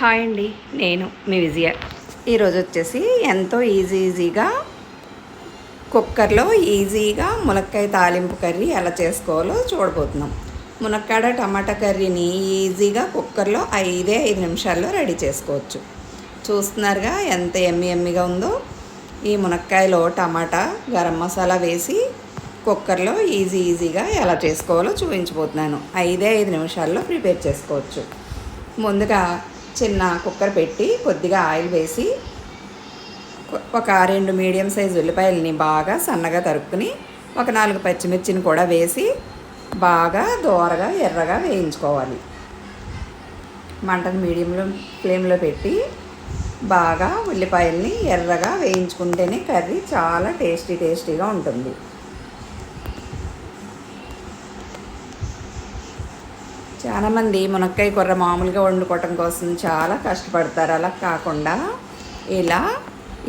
Hi అండి నేను మీ విజయ. ఈరోజు వచ్చేసి ఎంతో ఈజీ ఈజీగా కుక్కర్లో ఈజీగా మునక్కాయ తాలింపు కర్రీ ఎలా చేసుకోవాలో చూడబోతున్నాం. మునక్కాడ టమాటా కర్రీని ఈజీగా కుక్కర్లో ఐదే ఐదు నిమిషాల్లో రెడీ చేసుకోవచ్చు. చూస్తున్నారుగా ఎంత ఎమ్మి ఎమ్మిగా ఉందో. ఈ మునక్కాయలో టమాటా గరం మసాలా వేసి కుక్కర్లో ఈజీ ఈజీగా ఎలా చేసుకోవాలో చూపించబోతున్నాను. ఐదే ఐదు నిమిషాల్లో ప్రిపేర్ చేసుకోవచ్చు. ముందుగా చిన్న కుక్కర్ పెట్టి కొద్దిగా ఆయిల్ వేసి ఒక రెండు మీడియం సైజ్ ఉల్లిపాయలని బాగా సన్నగా తరుక్కుని ఒక నాలుగు పచ్చిమిర్చిని కూడా వేసి బాగా దోరగా ఎర్రగా వేయించుకోవాలి. మంటను మీడియంలో ఫ్లేమ్లో పెట్టి బాగా ఉల్లిపాయల్ని ఎర్రగా వేయించుకుంటేనే కర్రీ చాలా టేస్టీ టేస్టీగా ఉంటుంది. చాలామంది మునక్కాయ కూర మామూలుగా వండుకోవటం కోసం చాలా కష్టపడతారు. అలా కాకుండా ఇలా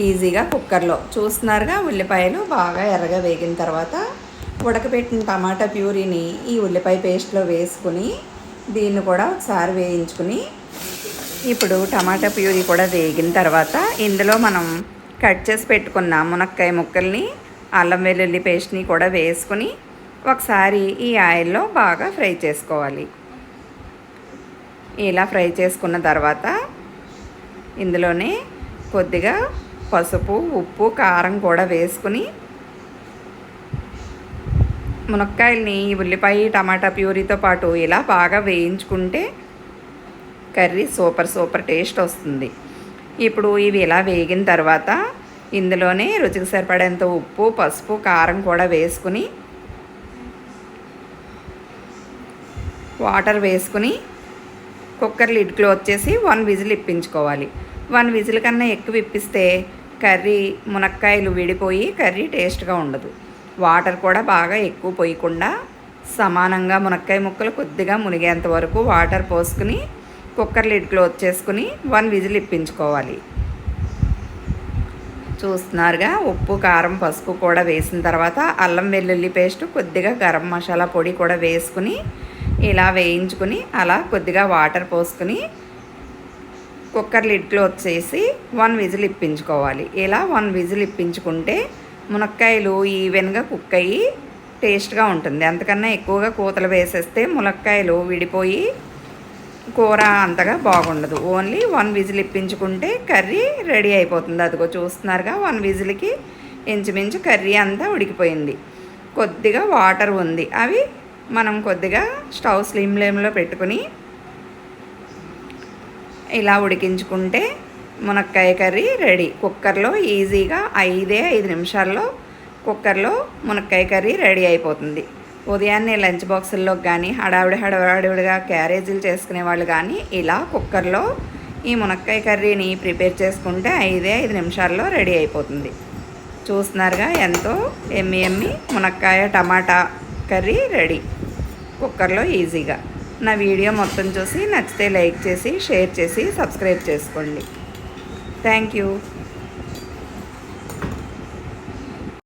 ఈజీగా కుక్కర్లో చూస్తున్నారుగా ఉల్లిపాయలు బాగా ఎర్రగా వేగిన తర్వాత ఉడకబెట్టిన టమాటా ప్యూరీని ఈ ఉల్లిపాయ పేస్ట్లో వేసుకుని దీన్ని కూడా ఒకసారి వేయించుకుని ఇప్పుడు టమాటా ప్యూరీ కూడా వేగిన తర్వాత ఇందులో మనం కట్ చేసి పెట్టుకున్న మునక్కాయ ముక్కల్ని అల్లం వెల్లుల్లి పేస్ట్ని కూడా వేసుకుని ఒకసారి ఈ ఆయిల్లో బాగా ఫ్రై చేసుకోవాలి. ఇలా ఫ్రై చేసుకున్న తర్వాత ఇందులోనే కొద్దిగా పసుపు ఉప్పు కారం కూడా వేసుకుని మునక్కాయల్ని ఉల్లిపాయ టమాటా ప్యూరీతో పాటు ఇలా బాగా వేయించుకుంటే కర్రీ సూపర్ సూపర్ టేస్ట్ వస్తుంది. ఇప్పుడు ఇవి ఇలా వేగిన తర్వాత ఇందులోనే రుచికి సరిపడేంత ఉప్పు పసుపు కారం కూడా వేసుకుని వాటర్ వేసుకుని కుక్కర్ లిడ్ క్లోజ్ చేసి వన్ విజిల్ ఇప్పించుకోవాలి. వన్ విజిల్ కన్నా ఎక్కువ ఇప్పిస్తే కర్రీ మునక్కాయలు విడిపోయి కర్రీ టేస్ట్గా ఉండదు. వాటర్ కూడా బాగా ఎక్కువ పోయకుండా సమానంగా మునక్కాయ ముక్కలు కొద్దిగా మునిగేంత వరకు వాటర్ పోసుకుని కుక్కర్ లిడ్ క్లోజ్ చేసుకుని వన్ విజిల్ ఇప్పించుకోవాలి. చూస్తున్నారుగా ఉప్పు కారం పసుపు కూడా వేసిన తర్వాత అల్లం వెల్లుల్లి పేస్ట్ కొద్దిగా గరం మసాలా పొడి కూడా వేసుకుని ఇలా వేయించుకుని అలా కొద్దిగా వాటర్ పోసుకుని కుక్కర్ లిడ్ క్లోజ్ చేసి వన్ విజిల్ ఇప్పించుకోవాలి. ఇలా వన్ విజిల్ ఇప్పించుకుంటే మునక్కాయలు ఈవెన్గా కుక్ అయ్యి టేస్ట్గా ఉంటుంది. అంతకన్నా ఎక్కువగా కూతలు వేసేస్తే మునక్కాయలు విడిపోయి కూర అంతగా బాగుండదు. ఓన్లీ వన్ విజిల్ ఇప్పించుకుంటే కర్రీ రెడీ అయిపోతుంది. అదిగో చూస్తున్నారుగా వన్ విజిల్కి ఇంచుమించు కర్రీ అంతా ఉడికిపోయింది. కొద్దిగా వాటర్ ఉంది. అవి మనం కొద్దిగా స్టవ్ స్లిమ్ ఫ్లేమ్లో పెట్టుకుని ఇలా ఉడికించుకుంటే మునక్కాయ కర్రీ రెడీ. కుక్కర్లో ఈజీగా ఐదే ఐదు నిమిషాల్లో కుక్కర్లో మునక్కాయ కర్రీ రెడీ అయిపోతుంది. ఉదయాన్నే లంచ్ బాక్సుల్లో కానీ హడావిడి హడావిడిగా క్యారేజీలు చేసుకునే వాళ్ళు కానీ ఇలా కుక్కర్లో ఈ మునక్కాయ కర్రీని ప్రిపేర్ చేసుకుంటే ఐదే ఐదు నిమిషాల్లో రెడీ అయిపోతుంది. చూస్తున్నారుగా ఎంతో ఎమ్మి ఎమ్మి మునక్కాయ టమాటా కర్రీ రెడీ. కుక్కర్లో ఈజీగా. నా వీడియో మొత్తం చూసి నచ్చితే లైక్ చేసి షేర్ చేసి సబ్స్క్రైబ్ చేసుకోండి. Thank you.